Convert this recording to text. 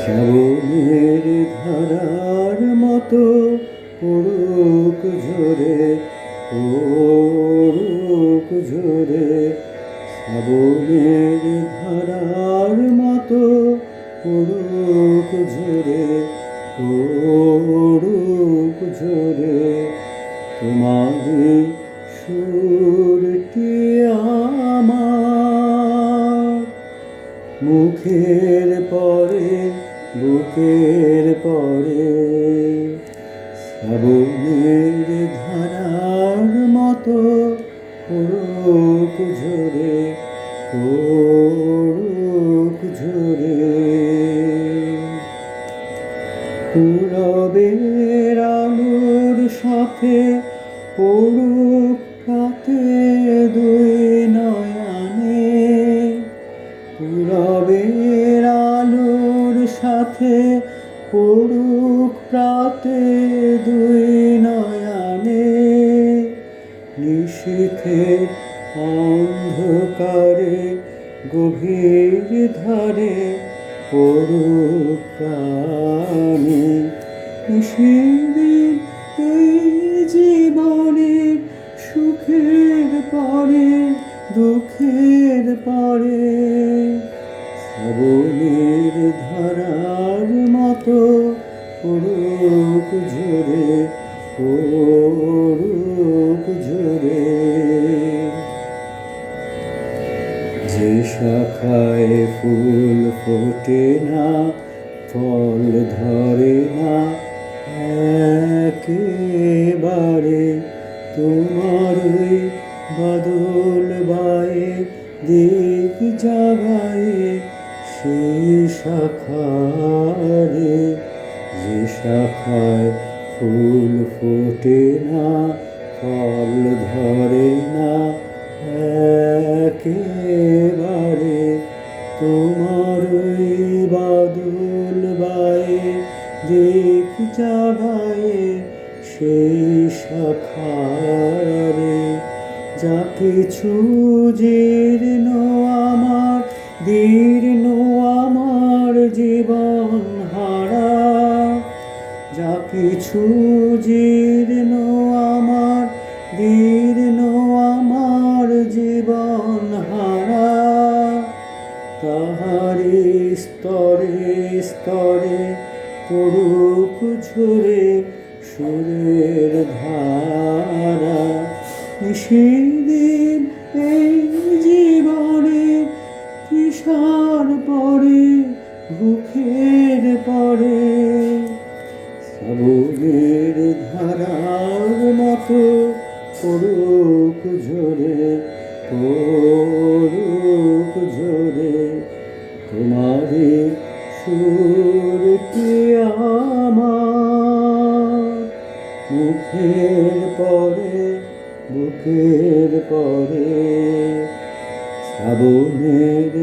শ্রাবণের ধারার মতো পড়ুক ঝরে পড়ুক ঝরে। শ্রাবণের ধারার মতো পড়ুক ঝরে পড়ুক ঝরে। তোমারই সুরটি আমার, মুখের পরে বুকের পরে শ্রাবণের ধারার মতো ঝরে পড়ুক ঝরে। পূরবের আলোর সাথে পড়ুক সাথে পড়ুক প্রাতে দুই নয়ানে। নিশীথের অন্ধকারে, গভীর ধারে পড়ুক প্রাণে। এই জীবনের সুখের পরে, দুঃখের পরে শ্রাবণের পড়ুক ঝরে যে শাখায় ফুল ফোটে না, ফল ধরে না, একেবারে তোমার ওই বাদল বায়ে দিক জাগায়ে, সেই শাখারে যে শাখায় ফুল ফোটে না, ফল ধরে না, একেবারে তোমার ওই বাদল বায়ে দিক জাগায়ে সেই শাখারে। যা কিছু জীর্ণ আমার, দীর্ণ কিছু জীর্ণ আমার, দীর্ণ আমার জীবন হারা। তাহারি স্তরে স্তরে পড়ুক ঝরে সুরের ধারা। সেদিন এই জীবনে তৃষার পরে ভুখের শ্রাবণের ধারার মতো পড়ুক ঝরে পড়ুক ঝরে তোমারে আমার? মুখের পরে বুকের পরে শ্রাবণের